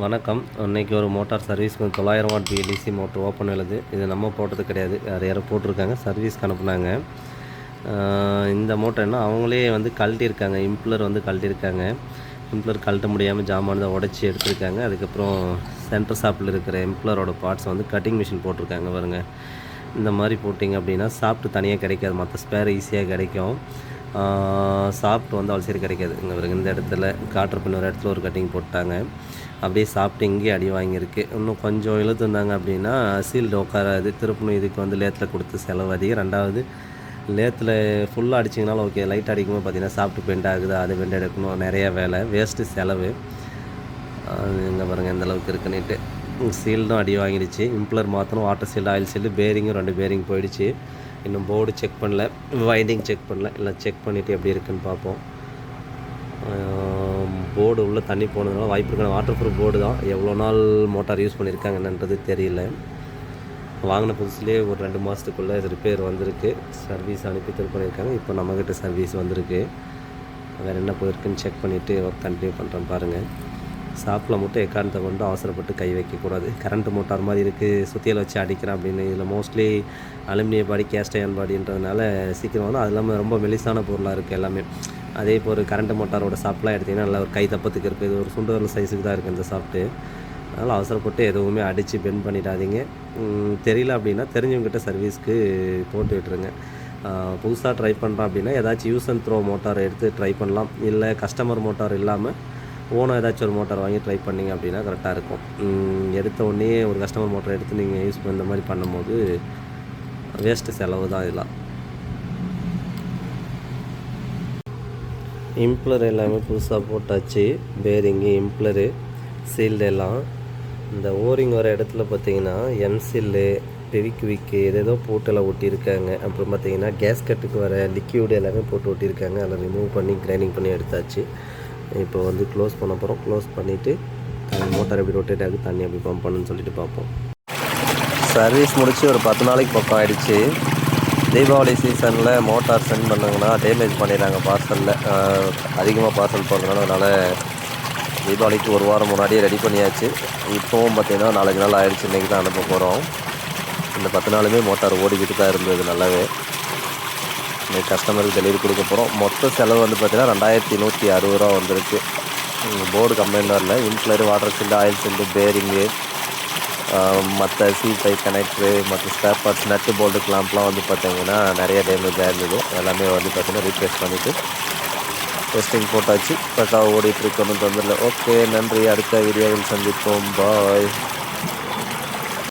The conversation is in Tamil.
வணக்கம். அன்னைக்கு ஒரு மோட்டார் சர்வீஸ்க்கு தொள்ளாயிரம் வாட் பிஎல்டிசி மோட்டர் ஓப்பன் எழுது இது நம்ம போட்டது கிடையாது. வேறு யாரோ போட்டிருக்காங்க. சர்வீஸ்க்கு அனுப்புனாங்க. இந்த மோட்டர் என்ன? அவங்களே வந்து கழட்டியிருக்காங்க. இம்ப்ளர் வந்து கழட்டியிருக்காங்க. இம்ப்ளர் கழட்ட முடியாமல் ஜாமான் தான் உடச்சி எடுத்திருக்காங்க. அதுக்கப்புறம் சென்டர் ஷாப்பில் இருக்கிற இம்ப்ளரோட பார்ட்ஸ் வந்து கட்டிங் மிஷின் போட்டிருக்காங்க பாருங்க. இந்த மாதிரி போட்டிங்க அப்படின்னா சாப்பிட்டு தனியாக கிடைக்காது. மற்ற ஸ்பேர் ஈஸியாக கிடைக்கும். சாப்பிட்டு வந்து அவ்வளோ சரி கிடைக்காது. இங்கே பாருங்க இந்த இடத்துல காட்டுற பின்ன ஒரு இடத்துல ஒரு கட்டிங் போட்டாங்க. அப்படியே சாப்பிட்டு இங்கேயே அடி வாங்கியிருக்கு. இன்னும் கொஞ்சம் இழுத்துருந்தாங்க அப்படின்னா சீல்டு உட்காராது. திருப்பணும் இதுக்கு வந்து லேத்தில் கொடுத்து செலவு அதிகம் ரெண்டாவது லேத்தில் ஃபுல்லாக அடிச்சிங்கனாலும் ஓகே லைட் அடிக்கும்போது பார்த்தீங்கன்னா சாப்பிட்டு பெண்ட் ஆகுது. அது பெண்ட் எடுக்கணும். நிறைய வேலை. வேஸ்ட்டு செலவு. இங்கே பாருங்கள் இந்த அளவுக்கு இருக்குன்னுட்டு சீல்டும் அடி வாங்கிடுச்சு. இம்ப்ளர் மாற்றணும் வாட்டர் சீல்டு ஆயில் சீல்டு பேரிங்கும் ரெண்டு பேரிங் போயிடுச்சு. இன்னும் போர்டு செக் பண்ணல வைண்டிங் செக் பண்ணல. இல்லை செக் பண்ணிவிட்டு எப்படி இருக்குன்னு பார்ப்போம். போர்டு உள்ளே தண்ணி போனதுனால வாய்ப்பு இருக்கான வாட்டர் ப்ரூஃப் போர்டு தான். எவ்வளோ நாள் மோட்டார் யூஸ் பண்ணியிருக்காங்க என்னன்றது தெரியல. வாங்கின புதுசுலேயே ஒரு ரெண்டு மாதத்துக்குள்ளே ரிப்பேர் வந்திருக்கு. சர்வீஸ் அனுப்பி திருப்பி பண்ணியிருக்காங்க. இப்போ நம்மக்கிட்ட சர்வீஸ் வந்திருக்கு. வேறு என்ன போயிருக்குன்னு செக் பண்ணிவிட்டு ஒர்க் கண்டினியூ பண்ணுறேன் பாருங்கள் ஷாப்பில் மட்டும் எக்காரணத்தை கொண்டு அவசரப்பட்டு கை வைக்கக்கூடாது. கரண்ட் மோட்டார் மாதிரி இருக்குது சுத்தியில் வச்சு அடிக்கிறேன் அப்படின்னு. இதில் மோஸ்ட்லி அலுமினிய பாடி கேஸ்ட் அயன் பாடின்றதுனால சீக்கிரம் வந்து அது இல்லாமல் ரொம்ப மெலிசான பொருளாக இருக்குது எல்லாமே. அதே இப்போ ஒரு கரண்ட் மோட்டாரோட ஷாப்லாம் எடுத்திங்கன்னா நல்லா ஒரு கை தப்பத்துக்கு இருக்குது இது ஒரு சுண்டுவரல் சைஸுக்கு தான் இருக்குது இந்த சாப்பிட்டு. அதனால் அவசரப்பட்டு எதுவுமே அடித்து பெண்ட் பண்ணிடாதீங்க. தெரியல அப்படின்னா தெரிஞ்சவங்ககிட்ட சர்வீஸ்க்கு போட்டு விட்டுருங்க. புதுசாக ட்ரை பண்ணுறோம் அப்படின்னா ஏதாச்சும் யூஸ் அண்ட் த்ரோ மோட்டார் எடுத்து ட்ரை பண்ணலாம். இல்லை கஸ்டமர் மோட்டார் இல்லாமல் ஓனாக ஏதாச்சும் ஒரு மோட்டார் வாங்கி ட்ரை பண்ணிங்க அப்படின்னா கரெக்டாக இருக்கும். எடுத்த உடனே ஒரு கஸ்டமர் மோட்டார் எடுத்து நீங்கள் யூஸ் பண்ணுற மாதிரி பண்ணும்போது வேஸ்ட்டு செலவு தான் இதெல்லாம். இம்ப்ளர் எல்லாமே புதுசாக போட்டாச்சு. பேரிங்கு இம்ப்ளரு சீல்டு எல்லாம். இந்த ஓரிங் வர இடத்துல பார்த்தீங்கன்னா எம்சில்லு பெவிக்விக்கு ஏதேதோ போட்டெல்லாம் ஒட்டியிருக்காங்க. அப்புறம் பார்த்தீங்கன்னா கேஸ் கட்டுக்கு வர லிக்யூடு எல்லாமே போட்டு ஒட்டியிருக்காங்க. அதில் ரிமூவ் பண்ணி கிரைண்டிங் பண்ணி எடுத்தாச்சு. இப்போ வந்து க்ளோஸ் பண்ண போகிறோம் க்ளோஸ் பண்ணிவிட்டு மோட்டார் எப்படி ரொட்டேட் ஆகுது தண்ணி எப்படி பம்ப் பண்ணுன்னு சொல்லிட்டு பார்ப்போம். சர்வீஸ் முடித்து ஒரு பத்து நாளைக்கு பக்கம் ஆகிடுச்சு தீபாவளி சீசனில் மோட்டார் சென்ட் பண்ணாங்கன்னா டேமேஜ் பண்ணிடுறாங்க பார்சலில் அதிகமாக பார்சல் போடுறதுனால அதனால் தீபாவளிக்கு ஒரு வாரம் முன்னாடியே ரெடி பண்ணியாச்சு. இப்போவும் பார்த்திங்கன்னா நாலஞ்சு நாள் ஆயிடுச்சு. இன்றைக்கி தான் அனுப்ப போகிறோம் இந்த பத்து நாளுமே மோட்டார் ஓடிக்கிட்டு தான் இருந்தது நல்லாவே. கஸ்டமருக்கு டெலிவரி கொடுக்க போகிறோம் மொத்த செலவு வந்து பார்த்திங்கன்னா ரெண்டாயிரத்தி நூற்றி அறுபது ரூபா வந்திருக்கு. போர்டு கம்ப்ளைண்ட் வரல. Impeller water sealed oil sealed bearing மற்ற சீப்பை பை கனெக்டரு மற்ற ஸ்பேர் பார்ட்ஸ் நட்டு போல்டு கிளாம்ப்லாம் வந்து பார்த்தீங்கன்னா நிறைய டேமேஜ் ஆயிருந்தது. எல்லாமே வந்து பார்த்திங்கன்னா ரீப்ளேஸ் பண்ணிவிட்டு டெஸ்டிங் போட்டாச்சு. பக்காவாக ஓடிட்டு இருக்கு ஒன்றும் ஓகே நன்றி. அடுத்த வீடியோவில் சந்திப்போம். பாய்